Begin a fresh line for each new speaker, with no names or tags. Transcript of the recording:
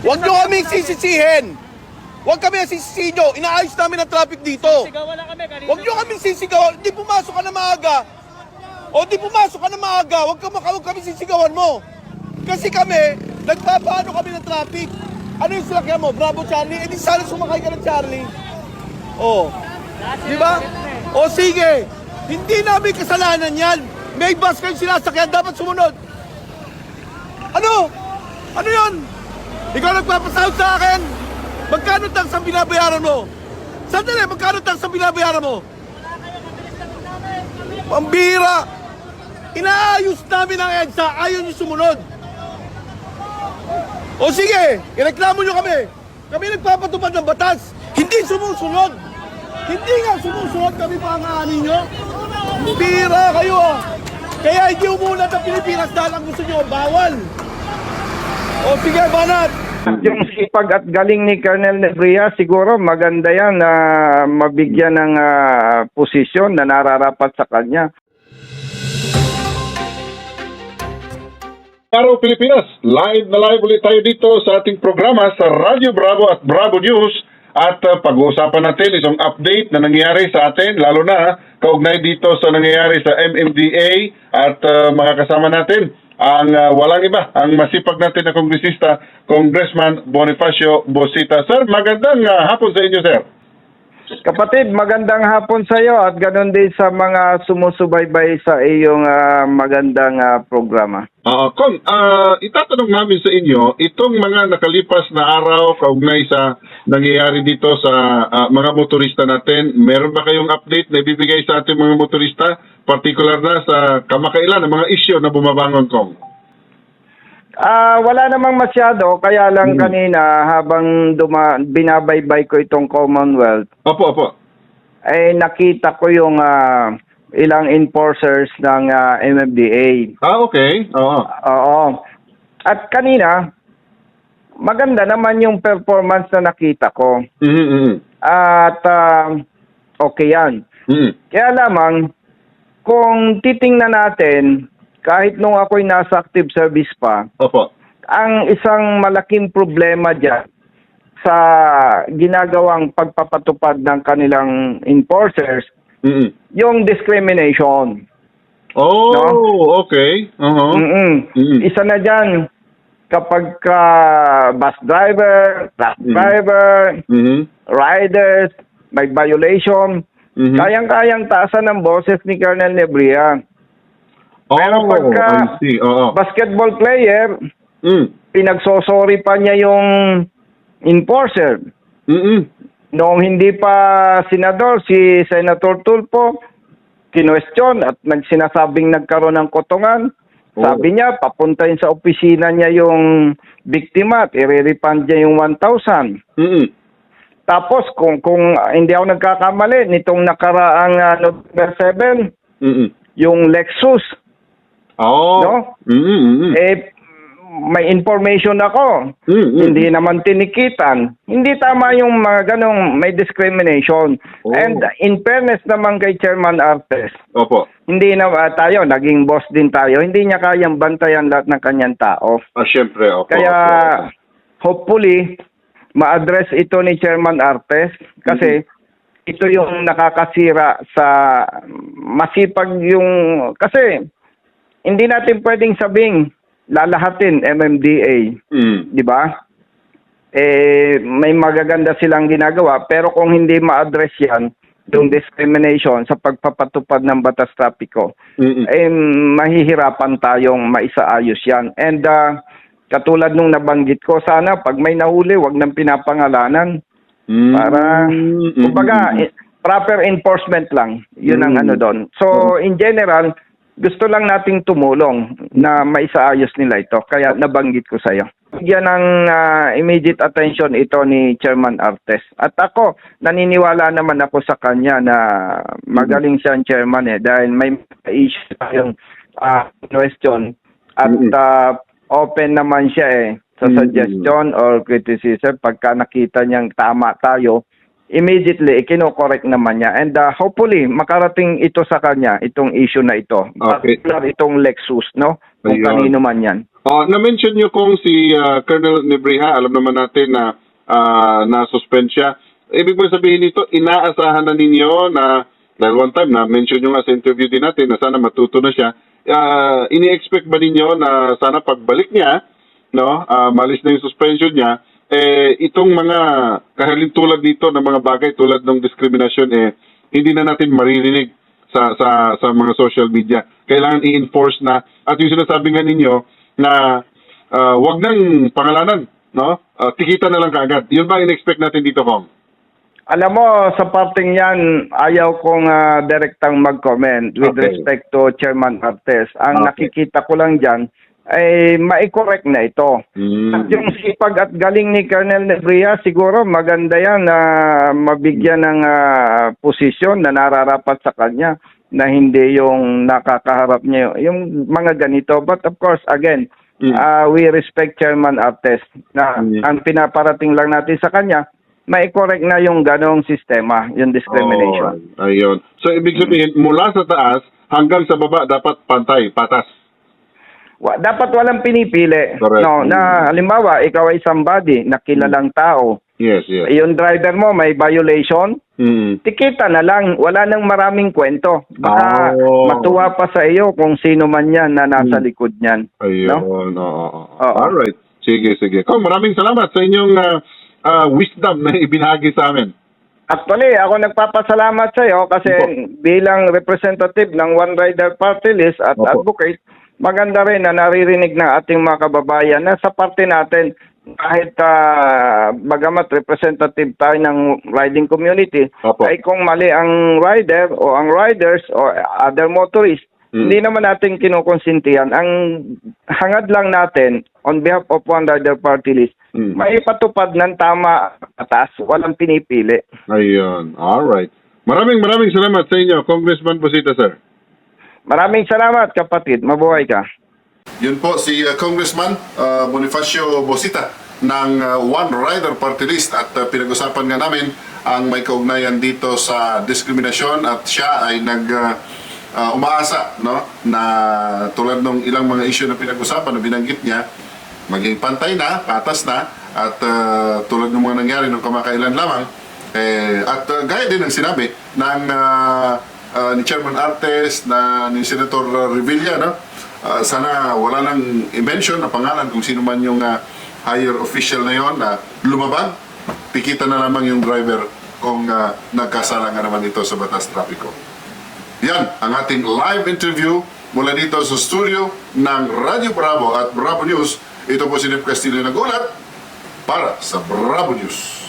Huwag nyo kaming sisisihin. Huwag kami ang sisisihin nyo. Inaayos namin ang traffic dito.
Sigawan na kami kanina.
Huwag nyo kaming sisigawan. Di pumasok ka na maaga. O di pumasok ka na maaga. Huwag ka huwag kami sisigawan mo. Kasi kami, nagpapaano kami ng traffic. Ano yung sinakyan mo? Bravo Charlie? Eh di sana sumakay ka ng Charlie. Oh. Di ba? O sige. Hindi namin kasalanan yan. May bus kayo sinasakyan. Dapat sumunod. Ano? Ano yun? Ikaw nagpapasahod sa akin? Magkano tax ang binabayaran mo? Sandali, magkano tax ang binabayaran mo? Pambira! Inaayos namin ang EDSA, ayaw niyo sumunod. O sige, ireklamo niyo kami. Kami nagpapatupad ng batas. Hindi sumusunod. Hindi nga sumusunod kami pa ang ani niyo. Bira kayo ah. Kaya hindi umunat ang Pilipinas dahil ang gusto niyo, bawal. O sige, banat.
Yung sipag at galing ni Colonel Nebria, siguro maganda yan na mabigyan ng ah, posisyon na nararapat sa kanya.
Araw Pilipinas, live na live ulit tayo dito sa ating programa sa Radyo Bravo at Bravo News. At uh, pag-uusapan natin isang update na nangyayari sa atin lalo na kaugnay dito sa nangyayari sa MMDA at uh, mga natin ang uh, walang iba, ang masipag natin na kongresista, Congressman Bonifacio Bosita. Sir, magandang uh, hapon sa inyo, sir.
Kapatid, magandang hapon sa iyo at ganoon din sa mga sumusubaybay sa iyong ah, magandang ah, programa.
Oo, Kong, ah, itatanong namin sa inyo, itong mga nakalipas na araw kaugnay sa nangyayari dito sa ah, mga motorista natin, meron ba kayong update na ibibigay sa ating mga motorista, particular na sa kamakailan ng mga isyo na bumabangon, Kong?
Ah, wala namang masyado kaya lang kanina habang duma, binabaybay ko itong Commonwealth
Opo, opo.
ay nakita ko yung ah, ilang enforcers ng ah, MMDA.
Ah, okay. Oo.
Oo. At kanina, maganda naman yung performance na nakita ko.
Mhm, mhm.
At ah, okay yan.
Mhm.
Kaya lamang, kung titingnan natin, kahit nung ako'y nasa active service pa,
Opo.
ang isang malaking problema dyan sa ginagawang pagpapatupad ng kanilang enforcers,
Mhm.
yung discrimination.
Oh,
No?
okay. Uh-huh.
Mm-mm.
Mm.
Isa na dyan, kapag ka bus driver, truck
Mm.
driver,
Mhm.
riders, may violation,
Mhm.
kayang-kayang taasan ng boses ni Colonel Nebria. Pero
oh,
pagka
I see. Oo.
basketball player,
Mm.
pinagsosori pa niya yung enforcer.
Mhm.
Noong hindi pa senador, si Senator Tulfo, kinwestiyon at nagsinasabing nagkaroon ng kotongan.
Oo.
Sabi niya, papuntahin sa opisina niya yung biktima at i-refund niya yung 1,000.
Mhm.
Tapos kung kung ah, hindi ako nagkakamali nitong nakaraang ah, November 7,
Mhm.
yung Lexus,
Oh.
No?
Mhm, mhm.
eh may information ako.
Mhm.
Hindi naman tinikitan. Hindi tama yung mga ganong may discrimination.
Oh.
And in fairness naman kay Chairman Artes,
Opo.
hindi na ah, tayo, naging boss din tayo, hindi niya kayang bantayan lahat ng kanyang tao.
Ah, syempre, opo.
Kaya
opo,
hopefully ma-address ito ni Chairman Artes kasi ito yung nakakasira sa masipag yung kasi hindi natin pwedeng sabing lalahatin MMDA,
Mm.
di ba? Eh may magaganda silang ginagawa pero kung hindi ma-address 'yan yung discrimination sa pagpapatupad ng batas trapiko,
Mm-mm.
eh mahihirapan tayong maisaayos yan. And ah, katulad nung nabanggit ko, sana pag may nahuli, wag nang pinapangalanan.
Mm.
Para, kumbaga, proper enforcement lang. Yun ang
Mm.
ano doon. So, in general, gusto lang nating tumulong na maisaayos nila ito. Kaya nabanggit ko sa'yo. Bigyan ng ah, immediate attention ito ni Chairman Artes. At ako, naniniwala naman ako sa kanya na magaling siyang chairman eh dahil may issue tayong ah, question at ah, open naman siya eh sa suggestion or criticism pagka nakita niyang tama tayo immediately ikino-correct naman niya and uh, hopefully makarating ito sa kanya itong issue na ito
Okay.
particular itong Lexus no kung
Ayun.
kanino man yan.
Oh, na-mention niyo kung si ah, Colonel Nebriha, alam naman natin na ah, na-suspend siya. Ibig mo sabihin nito, inaasahan na ninyo na dahil one time na-mention nyo nga sa interview din natin na sana matuto na siya. Ah, ini-expect ba ninyo na sana pagbalik niya, no, ah, malis na yung suspension niya, eh, itong mga kahalin tulad dito ng mga bagay tulad ng discrimination, eh, hindi na natin maririnig sa sa sa mga social media. Kailangan i-enforce na at yung sinasabi nga ninyo na ah, wag nang pangalanan, no? Ah, tikita na lang kaagad. Yun ba in-expect natin dito, Kong?
Alam mo, sa parting yan, ayaw kong ah, direktang mag-comment with
Okay.
respect to Chairman Artes. Ang
Okay.
nakikita ko lang dyan, ay mai-correct na ito.
Mm.
At yung sipag at galing ni Colonel Nebria, siguro maganda yan na mabigyan ng ah, posisyon na nararapat sa kanya na hindi yung nakakaharap niya yung mga ganito. But of course, again,
Mm.
ah, we respect Chairman Artes na
Mm.
ang pinaparating lang natin sa kanya, mai-correct na yung ganong sistema, yung discrimination.
Oh, ayun. So, ibig sabihin, mula sa taas hanggang sa baba, dapat pantay, patas.
Wa- dapat walang pinipili.
Correct.
No, na halimbawa, ikaw ay somebody na kilalang tao.
Yes, yes.
Yung driver mo may violation,
Mm.
tikita na lang, wala nang maraming kwento. Baka
Oh.
matuwa pa sa iyo kung sino man yan na nasa
Hmm.
likod niyan.
Ayun.
No?
oo, oo.
Oo.
Alright. Sige, sige. Kong, maraming salamat sa inyong ah, ah, wisdom na ibinahagi sa amin.
Actually, ako nagpapasalamat sa iyo kasi
Opo.
bilang representative ng One Rider Party List at
Opo.
advocate, maganda rin na naririnig ng ating mga kababayan na sa parte natin kahit ah, bagamat representative tayo ng riding community,
Opo.
ay kung mali ang rider o ang riders o other motorists,
Mm.
hindi naman natin kinukonsintihan. Ang hangad lang natin on behalf of One Rider Party List,
Mm.
maipatupad ng tama atas, walang pinipili.
Ayun. Alright. Maraming maraming salamat sa inyo, Congressman Busita, sir.
Maraming salamat kapatid, mabuhay ka.
Yun po si uh, Congressman uh, Bonifacio Bosita ng uh, One Rider Party List at uh, pinag-usapan nga namin ang may kaugnayan dito sa diskriminasyon at siya ay nag uh, uh, umaasa no na tulad ng ilang mga issue na pinag-usapan na binanggit niya maging pantay na, patas na at uh, tulad ng mga nangyari nung kamakailan lamang eh, at uh, gaya din ng sinabi ng uh, uh, ni Chairman Artes na ni Senator uh, Revilla no Ah, sana wala nang i-mention na pangalan kung sino man yung ah, higher official na yon na lumabag. Pikita na lamang yung driver kung ah, nagkasala nga naman ito sa batas trapiko. Yan ang ating live interview mula dito sa studio ng Radio Bravo at Bravo News. Ito po si Nip Castillo nagulat para sa Bravo News.